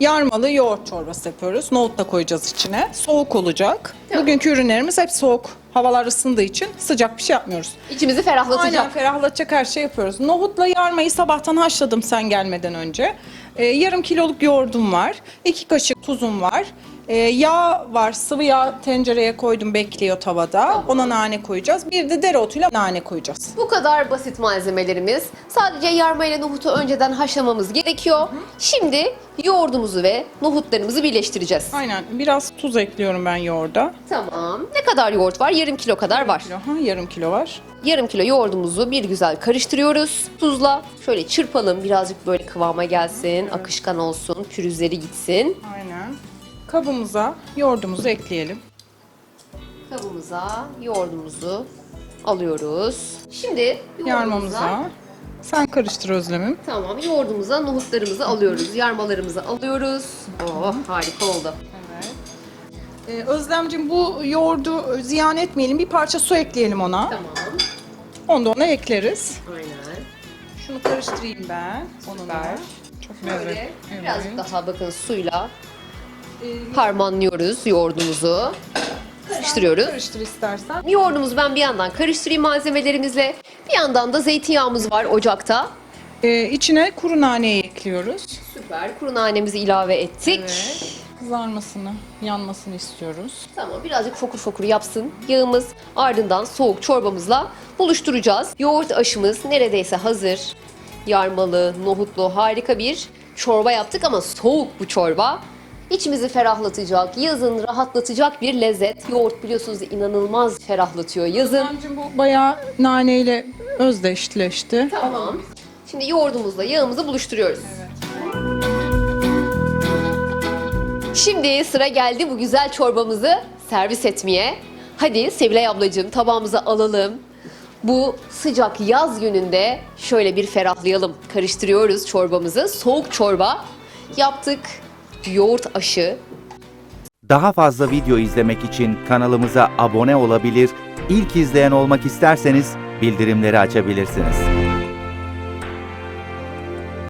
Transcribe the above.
yarmalı yoğurt çorbası yapıyoruz. Nohut da koyacağız içine. Soğuk olacak. Bugünkü ürünlerimiz hep soğuk. Havalar ısındığı için sıcak bir şey yapmıyoruz. İçimizi ferahlatacak. Aynen ferahlatacak her şey yapıyoruz. Nohutla yarmayı sabahtan haşladım sen gelmeden önce. Ee, yarım kiloluk yoğurdum var. iki kaşık tuzum var. Ee, yağ var. Sıvı yağ tencereye koydum bekliyor tavada. Ona nane koyacağız. Bir de dereotuyla nane koyacağız. Bu kadar basit malzemelerimiz. Sadece yarma ile nohutu önceden haşlamamız gerekiyor. Şimdi yoğurdumuzu ve nohutlarımızı birleştireceğiz. Aynen. Biraz tuz ekliyorum ben yoğurda. Tamam. Ne kadar yoğurt var? Yarım kilo kadar var. Kilo, ha, yarım kilo var. Yarım kilo yoğurdumuzu bir güzel karıştırıyoruz. Tuzla şöyle çırpalım. Birazcık böyle kıvama gelsin. Akışkan olsun. Pürüzleri gitsin. Aynen. Kabımıza yoğurdumuzu ekleyelim. Kabımıza yoğurdumuzu alıyoruz. Şimdi yoğurdumuza, Yarmamıza. Sen karıştır Özlem'im. Tamam yoğurdumuza nohutlarımızı alıyoruz. Yarmalarımızı alıyoruz. Oh harika oldu. Ee, Özlemciğim bu yoğurdu ziyan etmeyelim. Bir parça su ekleyelim ona. Tamam. Onu da ona ekleriz. Aynen. Şunu karıştırayım ben. Onunla. Çok Böyle birazcık Evet. daha bakın suyla Ee, harmanlıyoruz yoğurdumuzu. Karıştırıyoruz. Karıştır istersen. Yoğurdumuzu ben bir yandan karıştırayım malzemelerimizle. Bir yandan da zeytinyağımız var ocakta. Ee, içine kuru naneyi ekliyoruz. Süper. Kuru nanemizi ilave ettik. Evet. Kızarmasını, yanmasını istiyoruz. Tamam birazcık fokur fokur yapsın yağımız. Ardından soğuk çorbamızla buluşturacağız. Yoğurt aşımız neredeyse hazır. Yarmalı, nohutlu harika bir çorba yaptık ama soğuk bu çorba. İçimizi ferahlatacak, yazın rahatlatacak bir lezzet. Yoğurt biliyorsunuz inanılmaz ferahlatıyor yazın. Özlemciğim bu bayağı naneyle özdeşleşti. Tamam. Şimdi yoğurdumuzla yağımızı buluşturuyoruz. Şimdi sıra geldi bu güzel çorbamızı servis etmeye. Hadi Sevilay ablacığım tabağımıza alalım. Bu sıcak yaz gününde şöyle bir ferahlayalım. Karıştırıyoruz çorbamızı. Soğuk çorba yaptık. Yoğurt aşı. Daha fazla video izlemek için kanalımıza abone olabilir, ilk izleyen olmak isterseniz bildirimleri açabilirsiniz.